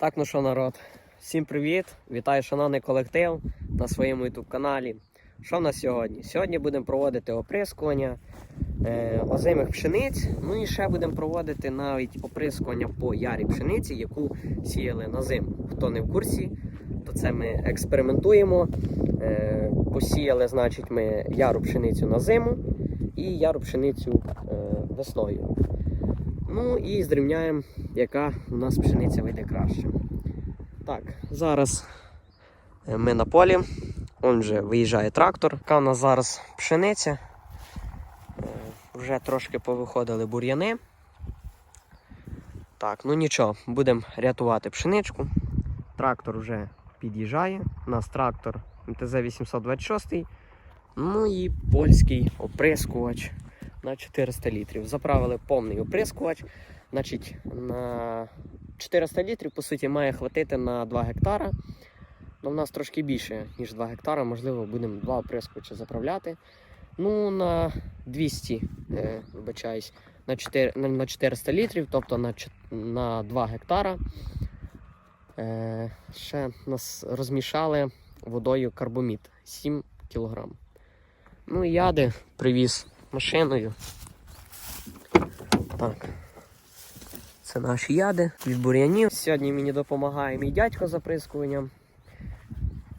Так, ну що, народ, всім привіт! Вітаю шановний колектив на своєму youtube каналі. Що в нас сьогодні? Сьогодні будемо проводити оприскування е, озимих пшениць. Ну і ще будемо проводити навіть оприскування по ярі пшениці, яку сіяли на зиму. Хто не в курсі, то це ми експериментуємо. Е, посіяли, значить, ми яру пшеницю на зиму і яру пшеницю е, весною. Ну і зрівняємо, яка у нас пшениця вийде краще. Так, зараз е, ми на полі. Он вже виїжджає трактор. Яка у нас зараз пшениця. Е, Вже трошки повиходили бур'яни. Так, ну нічого, будемо рятувати пшеничку. Трактор вже під'їжджає. У нас трактор МТЗ-826. Ну і польський оприскувач на 400 літрів. Заправили повний оприскувач. Значить, на 400 літрів, по суті, має хватити на 2 гектара. Ну, в нас трошки більше, ніж 2 гектара, можливо, будемо два оприскувача заправляти. Ну, на 200, е, вибачаюсь, на, 4, на, на 400 літрів, тобто на, на 2 гектара. Е, ще нас розмішали водою карбомід 7 кг. Ну і яди привіз машиною. Так. Це наші яди від бур'янів. Сьогодні мені допомагає мій дядько з оприскуванням,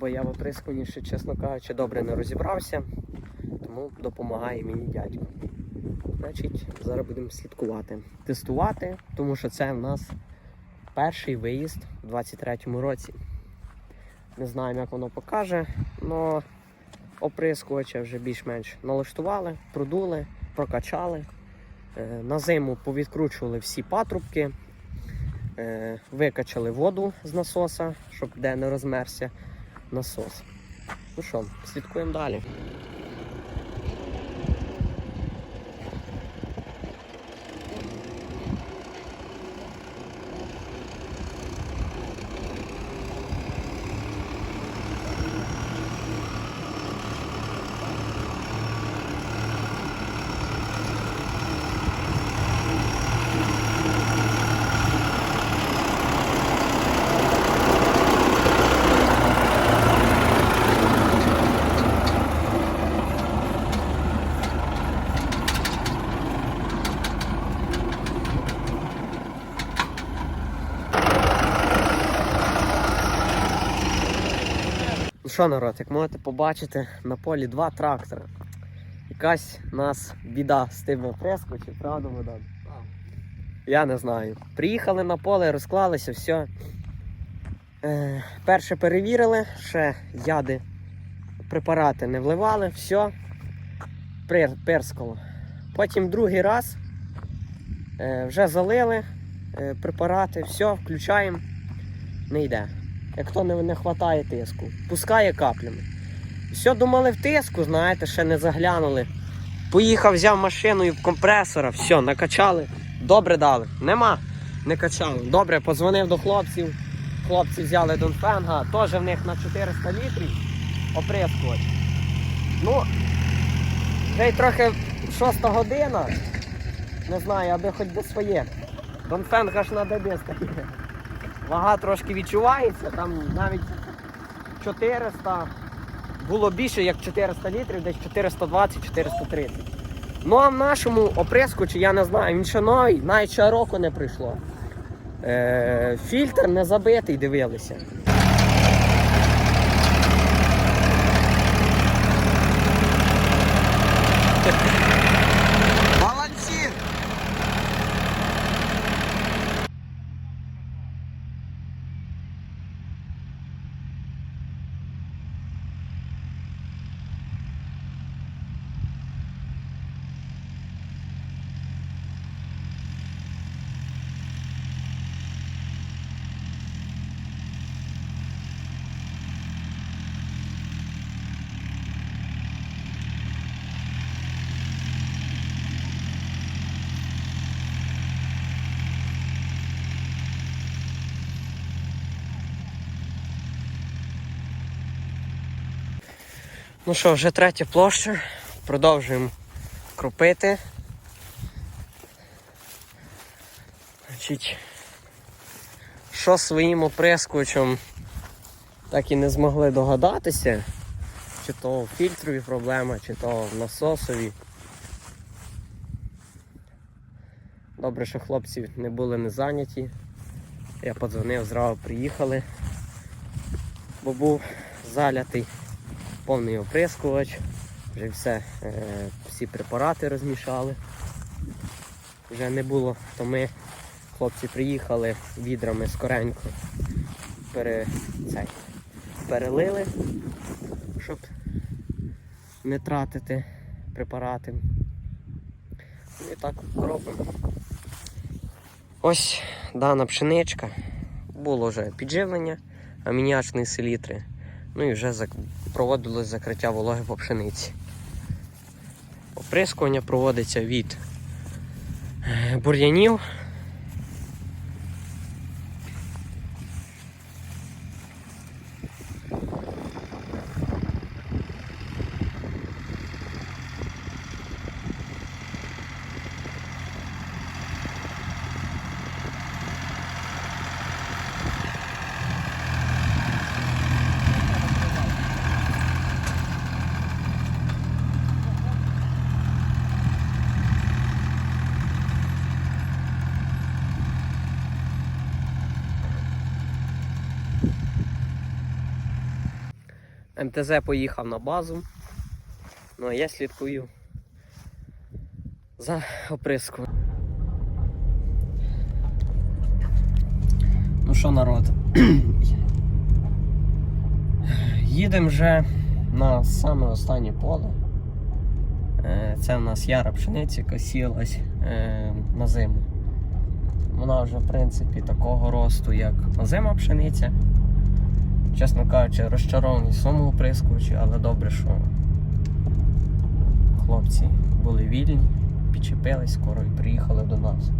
бо я в оприскуванні ще, чесно кажучи, добре не розібрався, тому допомагає мені дядько. Значить, зараз будемо слідкувати, тестувати, тому що це в нас перший виїзд у 23-му році. Не знаємо, як воно покаже, але оприскувача вже більш-менш налаштували, продули, прокачали. Е, На зиму повідкручували всі патрубки, е, викачали воду з насоса, щоб де не розмерся насос. Ну що, слідкуємо далі. Що, народ, як можете побачити, на полі два трактора. Якась нас біда з тими оприскувачами, правда, Богдан? Я не знаю. Приїхали на поле, розклалися, все. Е, перше перевірили, ще яди, препарати не вливали, все. Пер, перскало. Потім другий раз е, вже залили е, препарати, все, включаємо, не йде. Як то не, не хватає тиску, пускає каплями. Все думали в тиску, знаєте, ще не заглянули. Поїхав, взяв машину і компресора, все, накачали. Добре дали. Нема. Не качали. Добре, позвонив до хлопців. Хлопці взяли Донфенга, теж в них на 400 літрів оприскувач. Ну, вже трохи шоста година. Не знаю, аби хоч би своє. Донфенг аж на дебі стає. Вага трошки відчувається, там навіть 400, було більше як 400 літрів, десь 420-430. Ну а в нашому оприскувачі, я не знаю, він ще новий, навіть ще року не прийшло. Е, фільтр не забитий, дивилися. Ну що, вже третя площа. Продовжуємо кропити. Значить, що своїм оприскувачем так і не змогли догадатися, чи то в фільтрові проблема, чи то в насосові. Добре, що хлопці не були не зайняті. Я подзвонив, зразу приїхали, бо був залятий повний оприскувач, вже все, е, всі препарати розмішали. Вже не було, то ми, хлопці, приїхали відрами скоренько, пере, цей, перелили, щоб не тратити препарати. Ну і так робимо. Ось дана пшеничка. Було вже підживлення, амініачні селітри. Ну і вже проводилось закриття вологи по пшениці. Оприскування проводиться від е, бур'янів. МТЗ поїхав на базу. Ну а я слідкую за оприском. Ну що, народ? Їдемо вже на саме останнє поле. Е, Це в нас яра пшениця, яка сіялась е, на зиму. Вона вже, в принципі, такого росту, як озима пшениця. Чесно кажучи, розчарований в своєму оприскувачі, але добре, що хлопці були вільні, підчепились скоро і приїхали до нас.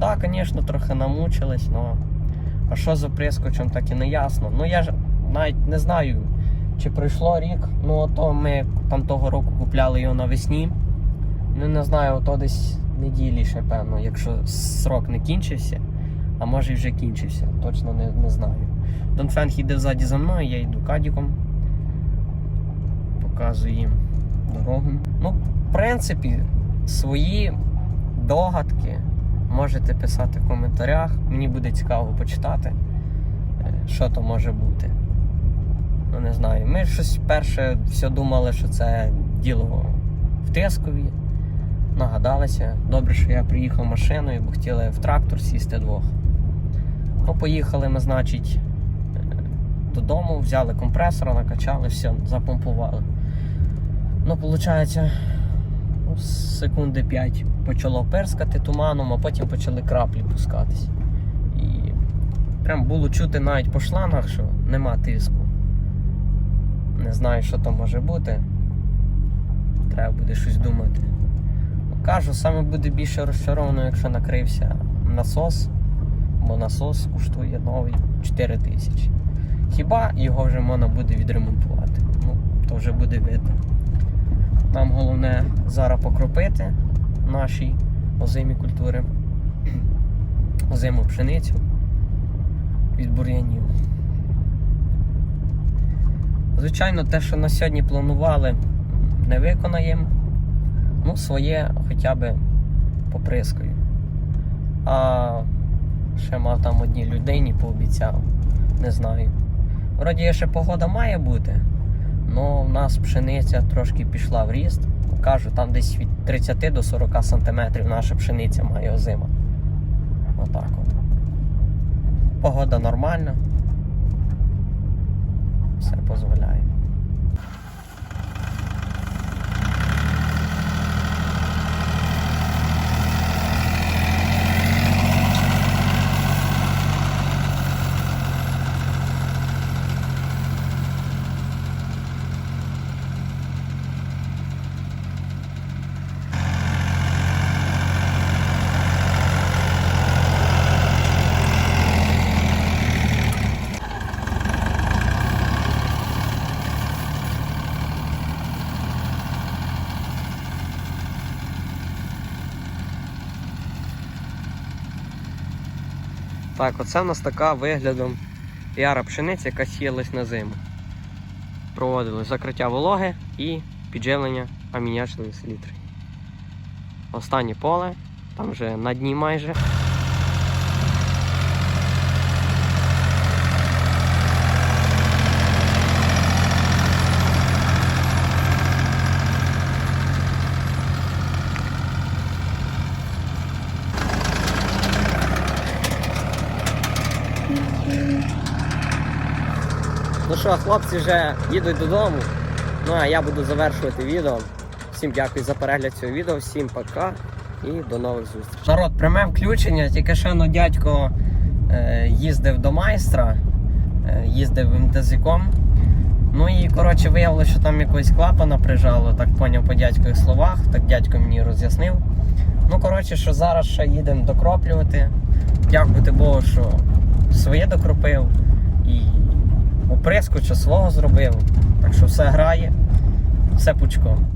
Так, да, звісно, трохи намучились, але а що з оприскувачем, так і не ясно. Ну я ж навіть не знаю, чи пройшло рік. Ну ото ми там того року купляли його навесні. Ну не знаю, ото десь неділі ще, певно, якщо срок не кінчився, а може і вже кінчився, точно не, не знаю. Донфенг йде ззаді за мною, я йду кадіком. Показую їм дорогу. Ну, в принципі, свої догадки можете писати в коментарях. Мені буде цікаво почитати, е, що то може бути. Ну, не знаю. Ми щось перше все думали, що це діло в Тискові. Нагадалися. Добре, що я приїхав машиною, бо хотіли в трактор сісти двох. Ну, поїхали ми, значить, додому, взяли компресора, накачали, все, запомпували. Ну, виходить, ну, секунди 5 почало перскати туманом, а потім почали краплі пускатись. І прям було чути навіть по шлангах, що нема тиску. Не знаю, що то може бути. Треба буде щось думати. Кажу, саме буде більше розчаровано, якщо накрився насос, бо насос коштує новий 4 тисячі. Хіба його вже можна буде відремонтувати? Ну, то вже буде видно. Нам головне зараз покропити наші озимі культури, озиму пшеницю від бур'янів. Звичайно, те, що на сьогодні планували, не виконаємо. Ну, своє хоча б поприскою. А ще мав там одній людині пообіцяв. Не знаю. Вроді ще погода має бути, але в нас пшениця трошки пішла в ріст. Кажу, там десь від 30 до 40 сантиметрів наша пшениця має озима. Отак от. Погода нормальна. Все дозволяє. Так, оце в нас така виглядом яра пшениці, яка сіялась на зиму. Проводили закриття вологи і підживлення амінячної селітри. Останнє поле, там вже на дні майже. Ну що, хлопці вже їдуть додому. Ну а я буду завершувати відео. Всім дякую за перегляд цього відео, всім пока і до нових зустрічей. Народ, пряме включення, тільки ще ну, дядько е, їздив до майстра, е, їздив МТЗіком. Ну і коротше виявилося, що там якогось клапана прижало, так поняв по дядькових словах, так дядько мені роз'яснив. Ну, коротше, що зараз ще їдемо докроплювати. Дякувати Богу, що своє докропив і оприскувача свого зробив. Так що все грає, все пучком.